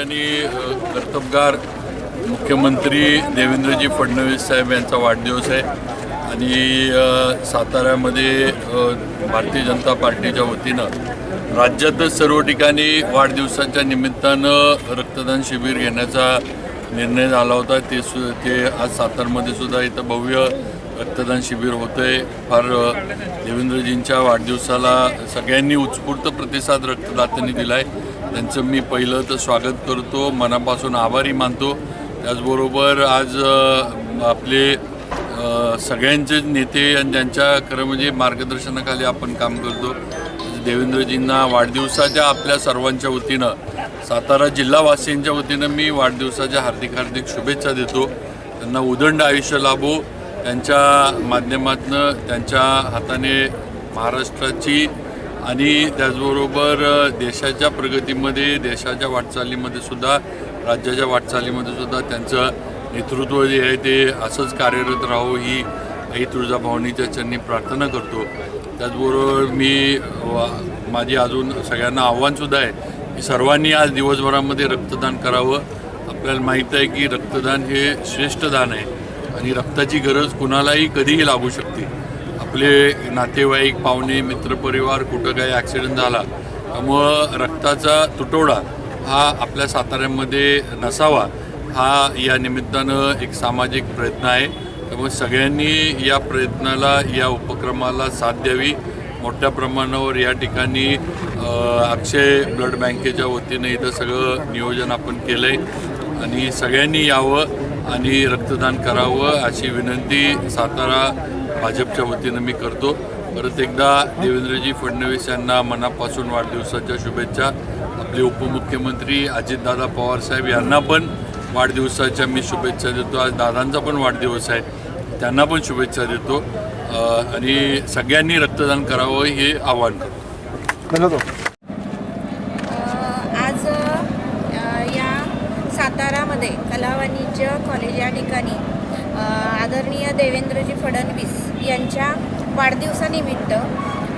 आणि कर्तबगार मुख्यमंत्री देवेंद्रजी फडणवीस साहेब यांचा वाढदिवस आहे. आणि साताऱ्यामध्ये भारतीय जनता पार्टीच्या वतीनं राज्यातच सर्व ठिकाणी वाढदिवसाच्या निमित्तानं रक्तदान शिबिर घेण्याचा निर्णय झाला होता. ते सु ते आज सातारमध्ये सुद्धा इथं भव्य रक्तदान शिबिर होतं आहे फार देवेंद्रजींच्या वाढदिवसाला सगळ्यांनी उत्स्फूर्त प्रतिसाद रक्तदात्यांनी दिला आहे त्यांचं मी पहिलं तर स्वागत करतो मनापासून आभारी मानतो. त्याचबरोबर आज आपले सगळ्यांचे नेते आणि त्यांच्या खरं म्हणजे मार्गदर्शनाखाली आपण काम करतो देवेंद्रजींना वाढदिवसाच्या आपल्या सर्वांच्या वतीनं सातारा जिल्हावासियांच्या वतीनं मी वाढदिवसाच्या हार्दिक हार्दिक शुभेच्छा देतो. त्यांना उदंड आयुष्य लाभो. त्यांच्या माध्यमातनं त्यांच्या हाताने महाराष्ट्राची आणि त्याचबरोबर देशाच्या प्रगतीमध्ये देशाच्या वाटचालीमध्ये सुद्धा राज्याच्या वाटचालीमध्ये सुद्धा त्यांचं नेतृत्व जे आहे ते असंच कार्यरत राहो ही आई तुळजाभवानीच्या चरणी प्रार्थना करतो. त्याचबरोबर मी माझी अजून सगळ्यांना आव्हानसुद्धा आहे की सर्वांनी आज दिवसभरामध्ये रक्तदान करावं. आपल्याला माहीत आहे की रक्तदान हे श्रेष्ठ दान आहे आणि रक्ताची गरज कुणालाही कधीही लागू शकते. आपले नातेवाईक पाहुणे मित्रपरिवार कुठं काही ॲक्सिडेंट झाला त्यामुळं रक्ताचा तुटवडा हा आपल्या साताऱ्यामध्ये नसावा हा या निमित्तानं एक सामाजिक प्रयत्न आहे. त्यामुळे सगळ्यांनी या प्रयत्नाला या उपक्रमाला साथ द्यावी. मोठ्या प्रमाणावर या ठिकाणी अक्षय ब्लड बँकेच्या वतीनं इथं सगळं नियोजन आपण केलं आहे आणि सगळ्यांनी यावं आणि रक्तदान करावं अशी विनंती सातारा भाजपच्या वतीनं मी करतो. परत एकदा देवेंद्रजी फडणवीस यांना मनापासून वाढदिवसाच्या शुभेच्छा. आपले उपमुख्यमंत्री अजितदादा पवार साहेब यांना पण वाढदिवसाच्या मी शुभेच्छा देतो. आज दादांचा पण वाढदिवस आहे. त्यांना पण शुभेच्छा देतो. आणि सगळ्यांनी रक्तदान करावं हे आवाहन करतो. आज या सातारामध्ये कला वाणिज्य कॉलेज या ठिकाणी आदरणीय देवेंद्रजी फडणवीस यांच्या वाढदिवसानिमित्त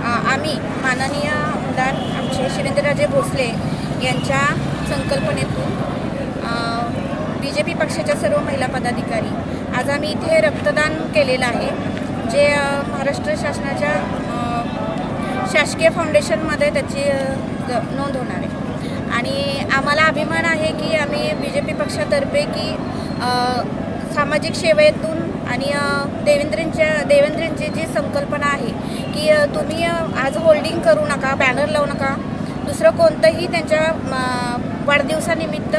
आम्ही माननीय आमदार आमचे शिवेंद्रराजे भोसले यांच्या संकल्पनेतून बी जे पी पक्षाच्या सर्व महिला पदाधिकारी आज आम्ही इथे रक्तदान केलेलं आहे जे महाराष्ट्र शासनाच्या शासकीय फाउंडेशनमध्ये त्याची नोंद होणार आहे. आणि आम्हाला अभिमान आहे की आम्ही बी जे पी पक्षातर्फे की सामाजिक सेवेतून आणि देवेंद्रेंच्या देवेंद्रेंची जी संकल्पना आहे की तुम्ही आज होल्डिंग करू नका बॅनर लावू नका दुसरं कोणतंही त्यांच्या वाढदिवसानिमित्त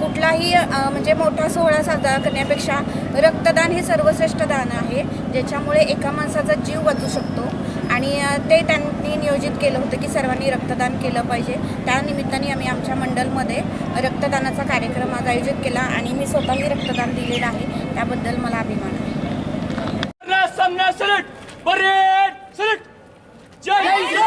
कुठलाही म्हणजे मोठा सोहळा साजरा करण्यापेक्षा रक्तदान हे सर्वश्रेष्ठ दान आहे ज्याच्यामुळे एका माणसाचा जीव वाचू शकतो. आणि ते त्यांनी नियोजित केलं होतं की सर्वांनी रक्तदान केलं पाहिजे. त्या निमित्ताने आम्ही आमच्या मंडलमध्ये रक्तदानाचा कार्यक्रम आज आयोजित केला आणि मी स्वतःही रक्तदान दिलेलं आहे. त्याबद्दल मला अभिमान आहे. सामना सलट परेड सलट जय हिंद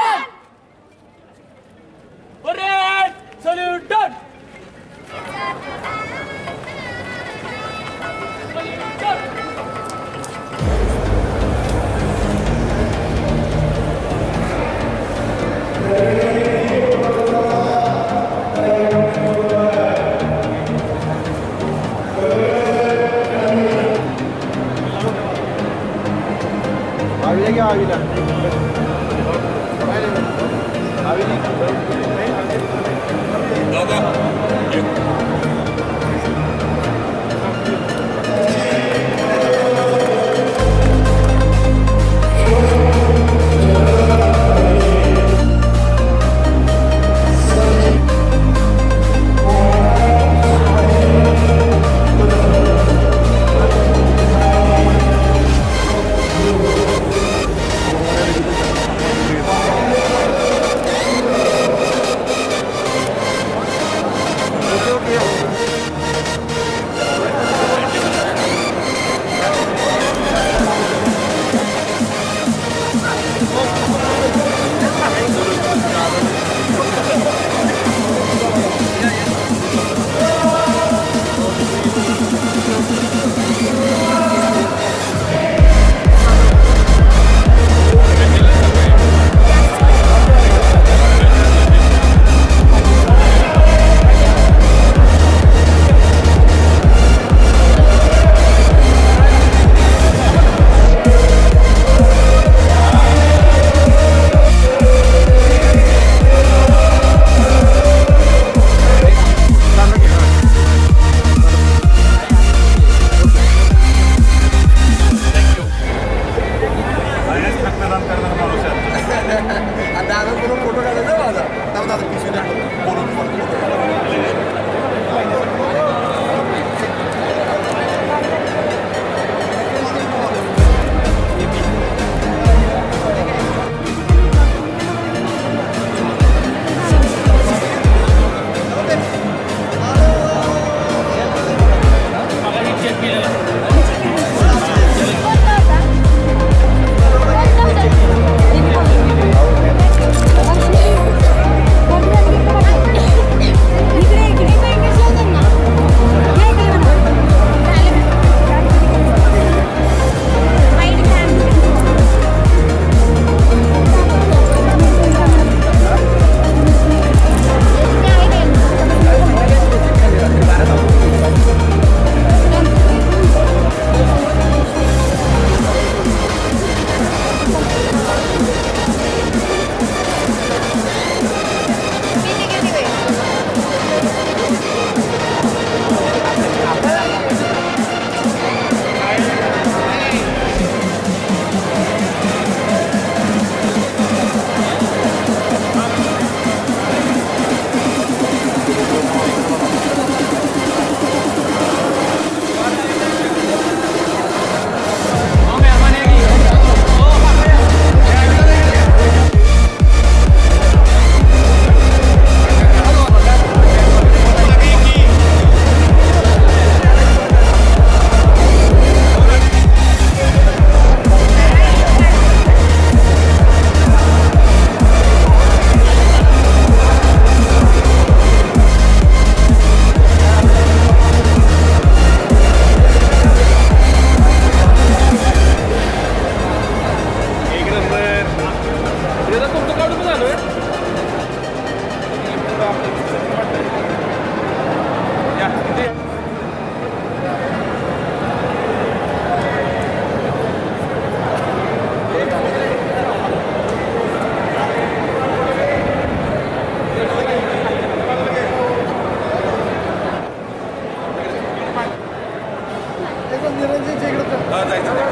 大丈